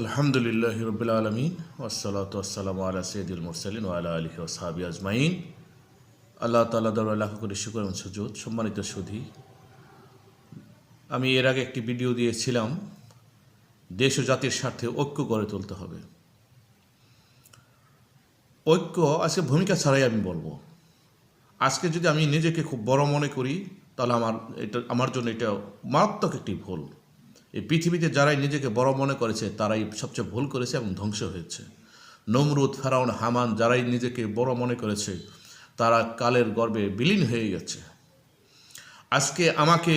আলহামদুলিল্লাহ রবিল আলমিন ওসলাত ওসালাম আলা সৈয়দুল মুরসালিন ওয়ালা আলহি ওসাহাবি আজমাইন। আল্লাহ তাল্লাহ দর লাখ করে শুকর এবং সুযোগ সম্মানিত সুধী। আমি এর আগে একটি ভিডিও দিয়েছিলাম, দেশ ও জাতির স্বার্থে ঐক্য গড়ে তুলতে হবে। ঐক্য আজকে ভূমিকা ছাড়াই আমি বলব। আজকে যদি আমি নিজেকে খুব বড় মনে করি, তাহলে আমার এটা, আমার জন্য এটা মারাত্মক একটি ভুল। এই পৃথিবীতে যারাই নিজেকে বড় মনে করেছে, তারাই সবচেয়ে ভুল করেছে এবং ধ্বংস হয়েছে। নমরুদ, ফেরাউন, হামান যারাই নিজেকে বড় মনে করেছে, তারা কালের গর্বে বিলীন হয়ে গেছে। আজকে আমাকে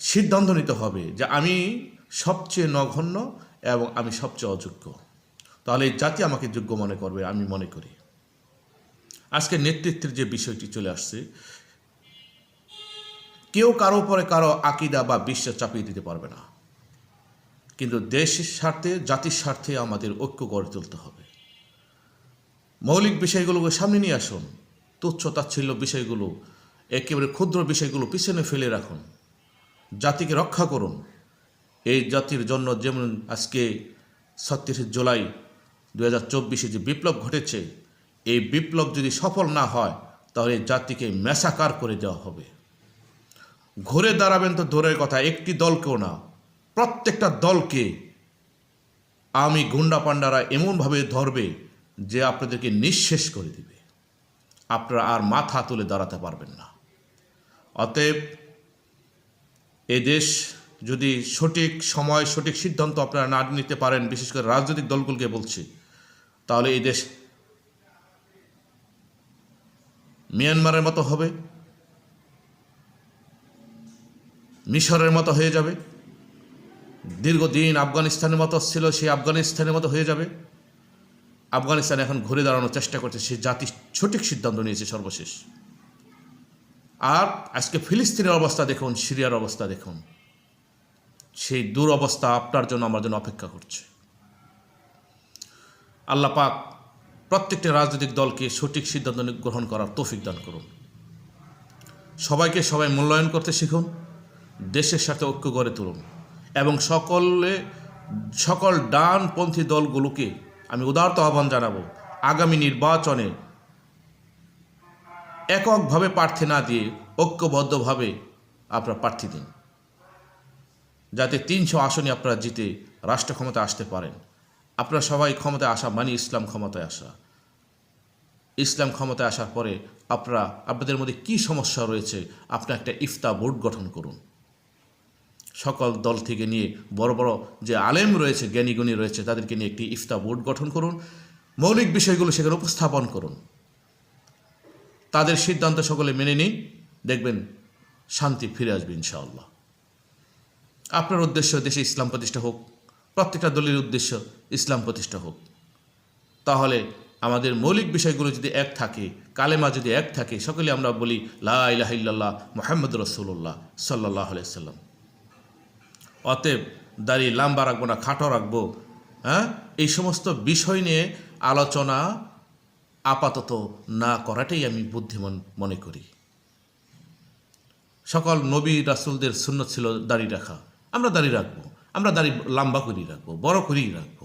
সিদ্ধান্ত নিতে হবে যে আমি সবচেয়ে নগণ্য এবং আমি সবচেয়ে অযোগ্য। তাহলে জাতি আমাকে যোগ্য মনে করবে, আমি মনে করি। আজকে নেতৃত্বের যে বিষয়টি চলে আসছে কেউ কারও উপরে কারও আকিদা বা বিশ্বাস চাপিয়ে দিতে পারবে না। কিন্তু দেশের স্বার্থে, জাতির স্বার্থে আমাদের ঐক্য গড়ে তুলতে হবে। মৌলিক বিষয়গুলোকে সামনে নিয়ে আসুন। তুচ্ছ তাচ্ছিল্য বিষয়গুলো, একেবারে ক্ষুদ্র বিষয়গুলো পিছনে ফেলে রাখুন। জাতিকে রক্ষা করুন। এই জাতির জন্য যেমন আজকে ছত্রিশে জুলাই দু হাজার চব্বিশে যে বিপ্লব ঘটেছে, এই বিপ্লব যদি সফল না হয়, তাহলে জাতিকে মেসাকার করে দেওয়া হবে। ঘুরে দাঁড়াবেন তো দূরের কথা, একটি দলকেও না। প্রত্যেকটা দলকে আমি গুন্ডা পান্ডারা এমনভাবে ধরবে যে আপনাদেরকে নিঃশেষ করে দিবে। আপনারা আর মাথা তুলে দাঁড়াতে পারবেন না। অতএব এ দেশ যদি সঠিক সময়, সঠিক সিদ্ধান্ত আপনারা না নিতে পারেন, বিশেষ করে রাজনৈতিক দলগুলোকে বলছি, তাহলে এই দেশ মিয়ানমারের মতো হবে। মিশরের মতো হয়ে যাবে। দীর্ঘদিন আফগানিস্তানের মতো ছিল, সেই আফগানিস্তানের মতো হয়ে যাবে। আফগানিস্তান এখন ঘুরে দাঁড়ানোর চেষ্টা করছে, সে জাতি সঠিক সিদ্ধান্ত নিয়েছে সর্বশেষ। আর আজকে ফিলিস্তিনের অবস্থা দেখুন, সিরিয়ার অবস্থা দেখুন। সেই দুরবস্থা আপনার জন্য, আমার জন্য অপেক্ষা করছে। আল্লাহ পাক প্রত্যেকটা রাজনৈতিক দলকে সঠিক সিদ্ধান্ত গ্রহণ করার তৌফিক দান করুন। সবাইকে সবাই মূল্যায়ন করতে শিখুন। দেশের সাথে ঐক্য গড়ে তুলুন। এবং সকলে, সকল ডানপন্থী দলগুলোকে আমি উদারত আহ্বান জানাব, আগামী নির্বাচনে এককভাবে প্রার্থী না দিয়ে ঐক্যবদ্ধভাবে আপনারা প্রার্থী দিন। যাতে তিনশো আসনে আপনারা জিতে রাষ্ট্র ক্ষমতায় আসতে পারেন। আপনারা সবাই ক্ষমতায় আসা মানে ইসলাম ক্ষমতায় আসা। ইসলাম ক্ষমতায় আসার পরে আপনারা, আপনাদের মধ্যে কি সমস্যা রয়েছে, আপনার একটা ইফতা বোর্ড গঠন করুন। সকল দল থেকে নিয়ে বড় বড় যে আলেম রয়েছে, জ্ঞানীগুণী রয়েছে, তাদেরকে নিয়ে একটি ইফতা বোর্ড গঠন করুন। মৌলিক বিষয়গুলো সেখানে উপস্থাপন করুন। তাদের সিদ্ধান্ত সকলে মেনে নিন। দেখবেন শান্তি ফিরে আসবে ইনশাআল্লাহ। আপনার উদ্দেশ্য দেশে ইসলাম প্রতিষ্ঠা হোক, প্রত্যেকটা দলের উদ্দেশ্য ইসলাম প্রতিষ্ঠা হোক। তাহলে আমাদের মৌলিক বিষয়গুলো যদি এক থাকে, কালেমা যদি এক থাকে, সকলে আমরা বলি, লা ইলাহিল্লাহ মোহাম্মদ রসুল্লাহ সাল্লাহ সাল্লাম অতএব দাড়ি লাম্বা রাখব না, খাটো রাখব। হ্যাঁ? এই সমস্ত বিষয় নিয়ে আলোচনা আপাতত না করাটাই আমি বুদ্ধিমান মনে করি। সকল নবী রাসুলদের শূন্য ছিল দাড়ি রাখা। আমরা দাড়ি রাখব, আমরা দাড়ি লম্বা করেই রাখব, বড় করেই রাখব।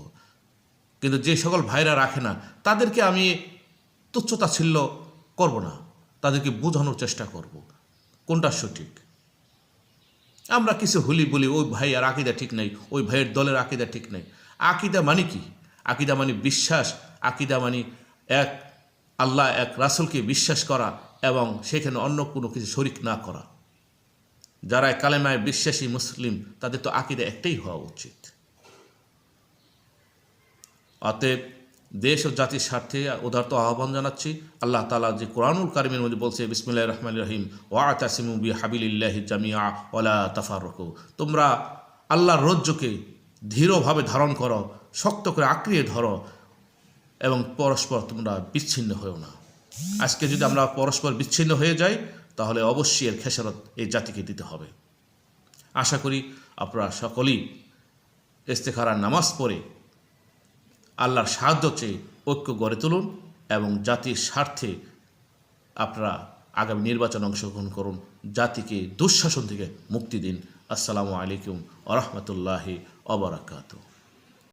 কিন্তু যে সকল ভাইরা রাখে না, তাদেরকে আমি তুচ্ছতাচ্ছিল্য করব না, তাদেরকে বোঝানোর চেষ্টা করব। কোনটা সঠিক? আমরা কিছু হলি বলি, ওই ভাই আর আকিদা ঠিক নেই, ওই ভাইয়ের দলের আকিদা ঠিক নেই। আকিদা মানে কি? আকিদা মানে বিশ্বাস, আকিদা মানে এক, আল্লাহ এক রাসুলকে বিশ্বাস করা এবং সেখানে অন্য কোনো কিছু শরিক না করা। যারা কালেমায় বিশ্বাসী মুসলিম, তাদের তো আকিদা একটাই হওয়া উচিত। অতএব দেশ ও জাতির স্বার্থে উদারত আহ্বান জানাচ্ছি। আল্লাহ তালা যে কোরআনুল কারিমের মধ্যে বলছে বিসমিল্লাহ রহমান রহিম ওয়া তাসিমু বি হাবিলিল্লাহি জামিয়া ওলা তাফারকু তোমরা আল্লাহর রজ্জকে ধীরভাবে ধারণ করো, শক্ত করে আঁকড়িয়ে ধরো এবং পরস্পর তোমরা বিচ্ছিন্ন হয়েও না। আজকে যদি আমরা পরস্পর বিচ্ছিন্ন হয়ে যাই, তাহলে অবশ্যই এর খেসারত এই জাতিকে দিতে হবে। আশা করি আপনারা সকলেই ইস্তেখারার নামাজ পড়ে আল্লাহর সাহায্য চেয়ে ঐক্য গড়ে তুলুন এবং জাতির স্বার্থে আপনারা আগামী নির্বাচনে অংশগ্রহণ করুন। জাতিকে দুঃশাসন থেকে মুক্তি দিন। আসসালামু আলাইকুম আরহামতুল্লাহি রহমতুল্লাহি অবরাকাতু